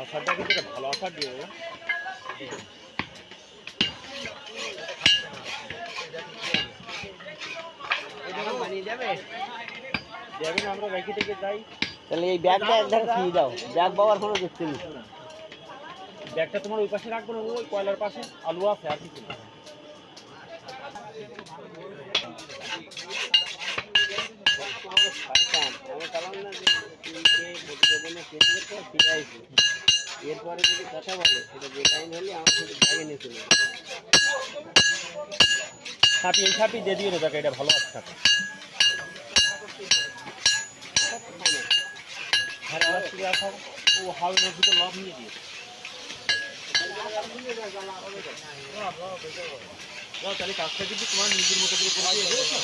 আসারটা কিন্তু ভালো আসার দিয়ে তাহলে এই ব্যাগটা একধারে দিয়ে দাও। ব্যাগ বাবার কোনো ব্যাগটা তোমার ওই পাশে রাখব কয়লার পাশে? আলু আছে গেছে এরপরে যদি কথা বলে সেটা টাইম হলে আমার শুধু ব্যাগে নিয়ে চলে যাবে। ছাপি দিয়ে দিয়ে দেবে এটা ভালো আছে হ্যাঁ ও হাউনের ভিতরে লব নিয়ে দিয়ে তাহলে কাজটা কিন্তু তোমার নিজের মতো করে করে দিয়ে দেবো তো?